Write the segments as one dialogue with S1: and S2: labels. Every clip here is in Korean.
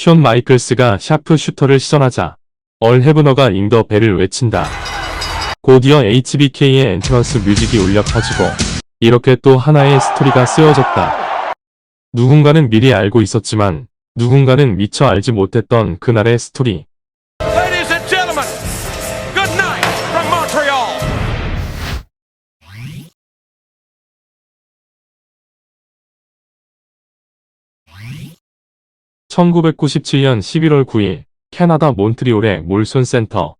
S1: 션 마이클스가 샤프 슈터를 시전하자 얼 헤브너가 잉더 벨을 외친다. 곧이어 HBK의 엔트런스 뮤직이 울려 퍼지고 이렇게 또 하나의 스토리가 쓰여졌다. 누군가는 미리 알고 있었지만 누군가는 미처 알지 못했던 그날의 스토리. 1997년 11월 9일 캐나다 몬트리올의 몰손 센터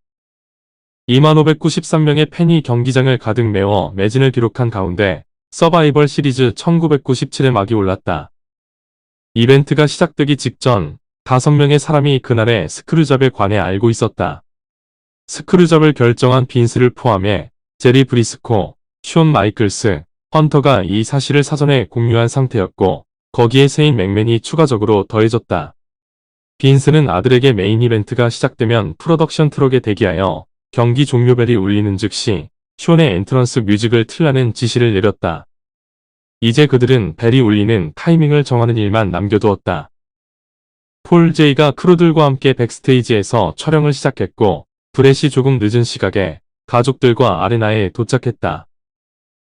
S1: 2593명의 팬이 경기장을 가득 메워 매진을 기록한 가운데 서바이벌 시리즈 1997의 막이 올랐다. 이벤트가 시작되기 직전 5명의 사람이 그날의 스크루잡에 관해 알고 있었다. 스크루잡을 결정한 빈스를 포함해 제리 브리스코, 숀 마이클스, 헌터가 이 사실을 사전에 공유한 상태였고 거기에 세인 맥맨이 추가적으로 더해졌다. 빈스는 아들에게 메인 이벤트가 시작되면 프로덕션 트럭에 대기하여 경기 종료벨이 울리는 즉시 숀의 엔트런스 뮤직을 틀라는 지시를 내렸다. 이제 그들은 벨이 울리는 타이밍을 정하는 일만 남겨두었다. 폴 제이가 크루들과 함께 백스테이지에서 촬영을 시작했고 브렛이 조금 늦은 시각에 가족들과 아레나에 도착했다.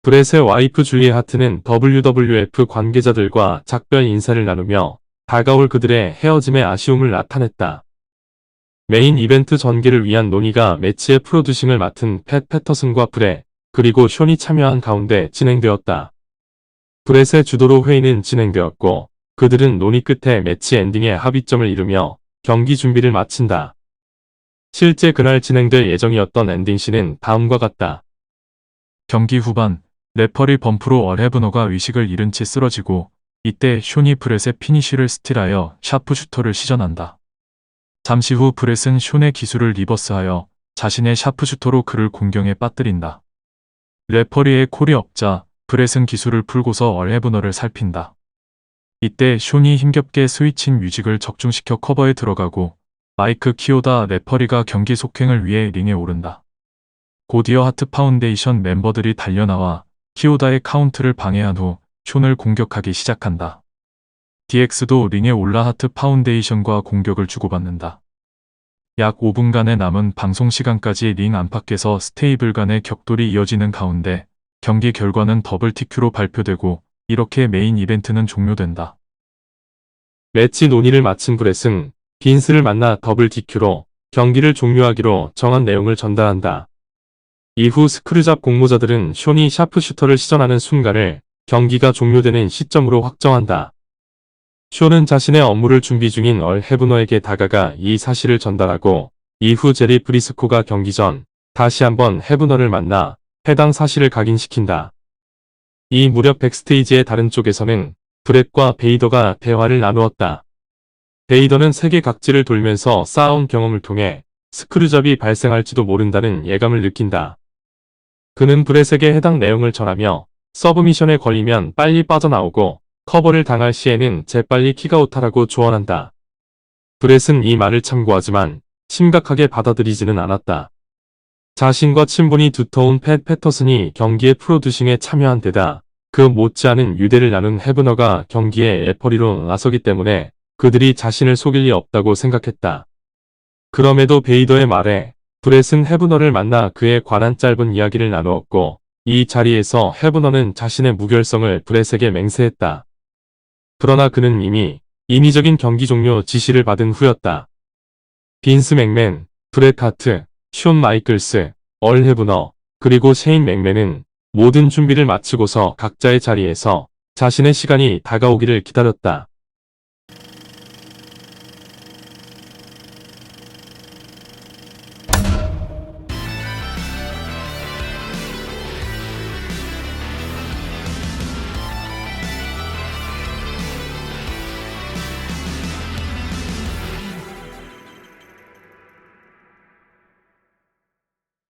S1: 브렛의 와이프 줄리 하트는 WWF 관계자들과 작별 인사를 나누며 다가올 그들의 헤어짐의 아쉬움을 나타냈다. 메인 이벤트 전개를 위한 논의가 매치의 프로듀싱을 맡은 팻 패터슨과 브렛, 그리고 숀이 참여한 가운데 진행되었다. 브렛의 주도로 회의는 진행되었고, 그들은 논의 끝에 매치 엔딩에 합의점을 이루며 경기 준비를 마친다. 실제 그날 진행될 예정이었던 엔딩 씬은 다음과 같다.
S2: 경기 후반 레퍼리 범프로 얼헤브너가 의식을 잃은 채 쓰러지고 이때 쇼니 브렛의 피니쉬를 스틸하여 샤프슈터를 시전한다. 잠시 후 브렛은 쇼의 기술을 리버스하여 자신의 샤프슈터로 그를 공경에 빠뜨린다. 레퍼리의 콜이 없자 브렛은 기술을 풀고서 얼헤브너를 살핀다. 이때 쇼니 힘겹게 스위칭 뮤직을 적중시켜 커버에 들어가고 마이크 키오다 레퍼리가 경기 속행을 위해 링에 오른다. 고디어 하트 파운데이션 멤버들이 달려나와 키오다의 카운트를 방해한 후 촌을 공격하기 시작한다. DX도 링에 올라 하트 파운데이션과 공격을 주고받는다. 약 5분간의 남은 방송 시간까지 링 안팎에서 스테이블 간의 격돌이 이어지는 가운데 경기 결과는 더블 TQ로 발표되고 이렇게 메인 이벤트는 종료된다.
S1: 매치 논의를 마친 브렛은 빈스를 만나 더블 DQ로 경기를 종료하기로 정한 내용을 전달한다. 이후 스크류잡 공모자들은 쇼니 샤프슈터를 시전하는 순간을 경기가 종료되는 시점으로 확정한다. 쇼는 자신의 업무를 준비 중인 얼 헤브너에게 다가가 이 사실을 전달하고 이후 제리 브리스코가 경기 전 다시 한번 헤브너를 만나 해당 사실을 각인시킨다. 이 무렵 백스테이지의 다른 쪽에서는 브렛과 베이더가 대화를 나누었다. 베이더는 세계 각지를 돌면서 쌓아온 경험을 통해 스크류잡이 발생할지도 모른다는 예감을 느낀다. 그는 브렛에게 해당 내용을 전하며 서브미션에 걸리면 빨리 빠져나오고 커버를 당할 시에는 재빨리 킥아웃하라고 조언한다. 브렛은 이 말을 참고하지만 심각하게 받아들이지는 않았다. 자신과 친분이 두터운 팻 패터슨이 경기의 프로듀싱에 참여한 데다 그 못지않은 유대를 나눈 헤브너가 경기에 애퍼리로 나서기 때문에 그들이 자신을 속일 리 없다고 생각했다. 그럼에도 베이더의 말에 브렛은 헤브너를 만나 그에 관한 짧은 이야기를 나누었고 이 자리에서 헤브너는 자신의 무결성을 브렛에게 맹세했다. 그러나 그는 이미 인위적인 경기 종료 지시를 받은 후였다. 빈스 맥맨, 브렛 하트, 숀 마이클스, 얼 헤브너, 그리고 셰인 맥맨은 모든 준비를 마치고서 각자의 자리에서 자신의 시간이 다가오기를 기다렸다.